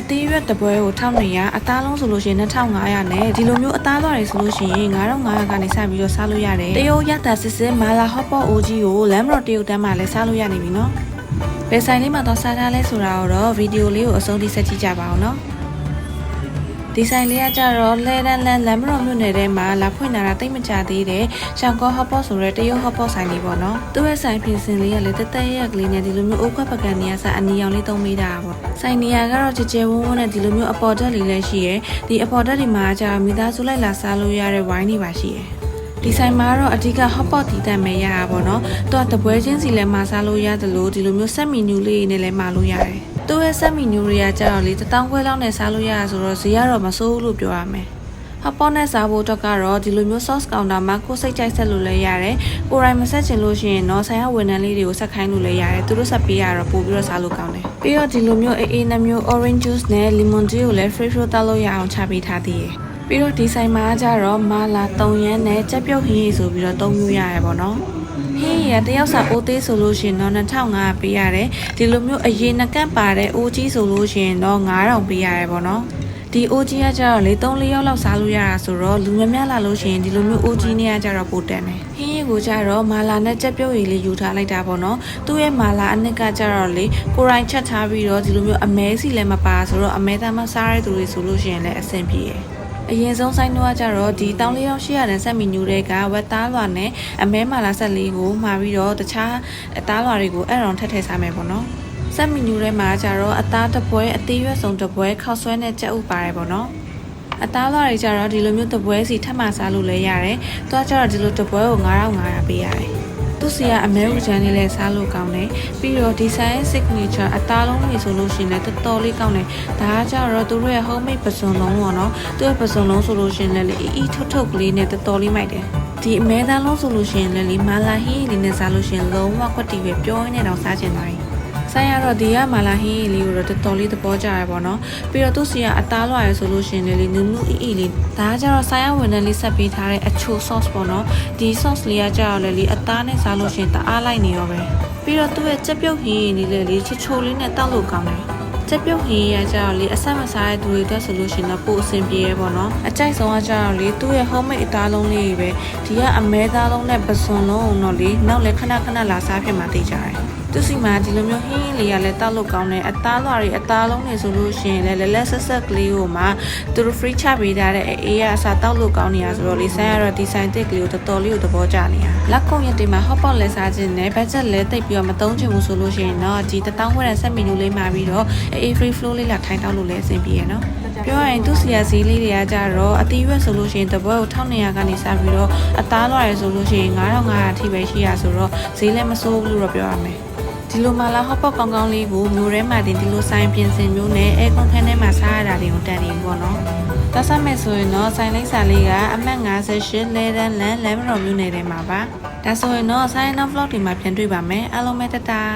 အသေးရွက်တပွဲကို1200အသားလုံးဆိုလို့ရှိရင်2500နဲ့ဒီလိုမျိုးအသားသွားတွေဆိုလို့ရှိရင်9500ကနေစပြီးတော့စားလို့ရတယ်တရုတ်ရတာစစ်စစ်မာလာဟော့ပေါ့အိုကြီးကိုလမ်းမတော်တရုတ်တန်းမှာလည်းစားလို့ရနေပြီနော်ဘယ်ဆိုင်လေးမှာတော့စားထားလဲဆိုတာကိုတော့ဗီဒီယိုလေးကိုအဆုံးထိဆက်ကြည့်ကြပါအောင်နော် ဒီဆိုင်လေးကကြတော့လဲတန်းလန်းလမ်းမတော်မြို့နယ်ထဲမှာလာဖွင့်လာတာတိတ်မကြသေးတဲ့ရှောင်းကောဟော့ပေါ့ဆိုတဲ့တရုတ်ဟော့ပေါ့ဆိုင်လေးပေါ့နော်သူ့ရဲ့ဆိုင်ပြင်ဆင်လေးကလည်းတက်တက်ရက်ကလေးနဲ့ဒီလိုမျိုးအိုးခွက်ပကံနေရစားအနီရောင်လေးသုံးပေးတာပေါ့ဆိုင်နေရာကတော့ကြကြဝန်းဝန်းနဲ့ဒီလိုမျိုးအပေါ်တက်လေးလည်းရှိရယ်ဒီအပေါ်တက်ဒီမှာကျတော့မိသားစုလိုက်လာစားလို့ရတဲ့ဝိုင်းတွေပါရှိရယ်ဒီဆိုင်မှာတော့အဓိက hot pot တီးတတ်မယ်ရတာပေါ့နော်။သူကတပွဲချင်းစီလည်းမစားလို့ရတယ်လို့ဒီလိုမျိုး set menu လေးတွေနဲ့လည်းမလို့ရတယ်။ သူ့ရဲ့ set menu တွေကကျတော့လေတစ်တောင်းခွဲလောက်နဲ့စားလို့ရတာဆိုတော့ဈေးကတော့မစိုးဘူးလို့ပြောရမယ်။ hot pot နဲ့စားဖို့အတွက်ကတော့ဒီလိုမျိုး sauce counter မှာကိုယ်စိတ်ကြိုက်ဆက်လို့လည်းရတယ်။ကိုယ်တိုင်မဆက်ချင်လို့ရှိရင်တော့ဆိုင်ရဝန်ထမ်းလေးတွေကိုဆက်ခိုင်းလို့လည်းရတယ်။သူတို့ဆက်ပေးရတော့ပို့ပြီးတော့စားလို့ကောင်းတယ်။ပြီးတော့ဒီလိုမျိုးအေးအေးနှမျိုး orange juice နဲ့ lemon juice ကိုလည်း free flow တောက်လို့ရအောင်ချပေးထားသေးတယ်။ ပြီးတော့ဒီဆိုင်မှာကျတော့မာလာ3ရမ်းနဲ့ကြက်ပြုတ်ဟင်းရည်ဆိုပြီးတော့3မျိုးရတယ်ပေါ့နော်ဟင်းရည်ကတယောက်စာအိုးသေးဆိုလို့ရှိရင်တော့2500ပေးရတယ်ဒီလိုမျိုးအရင်နှကန့်ပါတဲ့အိုးကြီးဆိုလို့ရှိရင်တော့9000ပေးရတယ်ပေါ့နော်ဒီအိုးကြီးကကျတော့လေ3 4ယောက်လောက်စားလို့ရတာဆိုတော့လူများများလာလို့ရှိရင်ဒီလိုမျိုးအိုးကြီးနဲ့ကကျတော့ပိုတန်တယ်ဟင်းရည်ကိုကျတော့မာလာနဲ့ကြက်ပြုတ်ရည်လေးယူထားလိုက်တာပေါ့နော်သူ့ရဲ့မာလာအနှစ်ကကျတော့လေကိုရိုင်းချက်ထားပြီးတော့ဒီလိုမျိုးအမဲစီလည်းမပါဆိုတော့အမဲသားမစားရတဲ့သူတွေဆိုလို့ရှိရင်လည်းအဆင်ပြေတယ် အရင်ဆုံးဆိုင်တော့ကကြတော့ဒီတောင်းလေးရောက်ရှိရတဲ့ဆက်မီနူတွေကဝက်သားလွာနဲ့အမဲမာလာဆက်လေးကိုမှာပြီးတော့တခြားအသားလွာတွေကိုအဲ့ရောင်ထက်ထည့်စားမယ်ပေါ့နော်ဆက်မီနူထဲမှာကြတော့အသားတစ်ပွဲအသေးရွက်စုံတစ်ပွဲခောက်ဆွဲနဲ့ကြက်ဥပါတယ်ပေါ့နော်အသားလွာတွေကြတော့ဒီလိုမျိုးတစ်ပွဲစီထပ်မစားလို့လည်းရတယ်။သွားကြတော့ဒီလိုတစ်ပွဲကို9500ပေးရတယ်။ သူစီကအမဲရူချန်လေးလည်းစားလို့ကောင်းတယ်ပြီးတော့ဒီဆိုင်ရဲ့ signature အသားလုံးတွေဆိုလို့ရှိရင်လည်းတော်တော်လေးကောင်းတယ်ဒါကကြတော့သူတို့ရဲ့ homemade ပစုံလုံးပေါ့နော်သူရဲ့ပစုံလုံးဆိုလို့ရှိရင်လည်းအီအီထုတ်ထုတ်ကလေးနဲ့တော်တော်လေးမိုက်တယ်ဒီအမဲသားလုံးဆိုလို့ရှိရင်လည်းလီမာလာဟင်းလေးနဲ့စားလို့ရှိရင်လုံးဝကွက်တီပဲပြောရင်းနဲ့တော့စားချင်သွားတယ် ဆိုင်ရတော့ဒီကမာလာဟင်းလေးကိုတော့တော်တော်လေးသဘောကျရပါတော့ပြီးတော့သူစီကအသားလွှာရဆိုလို့ရှိရင်လည်းနူးနူးအီအီလေးဒါကကြတော့ဆိုင်ရဝင်တဲ့လေးဆက်ပေးထားတဲ့အချို sauce ပေါ့နော်ဒီ sauce လေးကကြတော့လေအသားနဲ့စားလို့ရှိရင်တအားလိုက်နေရောပဲပြီးတော့သူ့ရဲ့ကြက်ပြုတ်ဟင်းလေးလေးလေးချစ်ချိုလေးနဲ့တောက်လို့ကောင်းတယ်ချက်ပြုတ်ဟင်းရကြတော့လေအဆက်မစားတဲ့သူတွေအတွက်ဆိုလို့ရှိရင်တော့ပိုအဆင်ပြေရပေါ့နော်အကြိုက်ဆုံးကကြတော့လေသူ့ရဲ့ homemade အသားလုံးလေးပဲဒီကအမဲသားလုံးနဲ့ပစွန်လုံးတော့လေနောက်လေခဏခဏလာစားဖြစ်မှသိကြတယ် သူစီမှာဒီလိုမျိုးဟင်းလေးရလဲတောက်လို့ကောင်းတယ်အသားလွှာတွေအသားလုံးတွေဆိုလို့ရှိရင်လည်းလက်လက်ဆက်ဆက်ကလေးကိုမှသူတို့ free ချပေးထားတဲ့အေးရအစားတောက်လို့ကောင်းနေတာဆိုတော့လေဆန်းရတော့ဒီဆိုင်တစ်ကလေးကိုတော်တော်လေးကိုသဘောကျနေတာလက်ကုံရက်တွေမှာ hot pot လဲစားခြင်းနဲ့ budget လဲတိတ်ပြီးတော့မသုံးချင်ဘူးဆိုလို့ရှိရင်တော့ဒီတထောင်ခွဲတဲ့ဆက်မီနူလေးမှာပြီးတော့အေး free flow လေးလာထိုင်တောက်လို့လည်းအဆင်ပြေရနော်ပြောရရင်သူစီယာဈေးလေးတွေကကြတော့အတီးရွက်ဆိုလို့ရှိရင်တပွဲကို1200ကနေစပြီးတော့အသားလွှာရဆိုလို့ရှိရင်9500အထိပဲရှိရဆိုတော့ဈေးလည်းမစိုးဘူးလို့တော့ပြောရမယ် ဒီလိုမှလာဟော့ပေါ့ကောင်းကောင်းလေးကိုမျိုးထဲမှာတင်ဒီလိုဆိုင်ပြင်ဆင်မျိုးနဲ့အဲကွန်ခန်းထဲမှာစားရတာတွေကိုတန်နေပေါ့နော်။ဒါဆက်မဲ့ဆိုရင်တော့ဆိုင်လိပ်စာလေးကအမှတ်58လဲတန်းလမ်းလမ်းမတော်မျိုးနယ်ထဲမှာပါ။ဒါဆိုရင်တော့ဆိုင်နောက် vlog တွေမှာပြန်တွေ့ပါမယ်။အားလုံးပဲတတား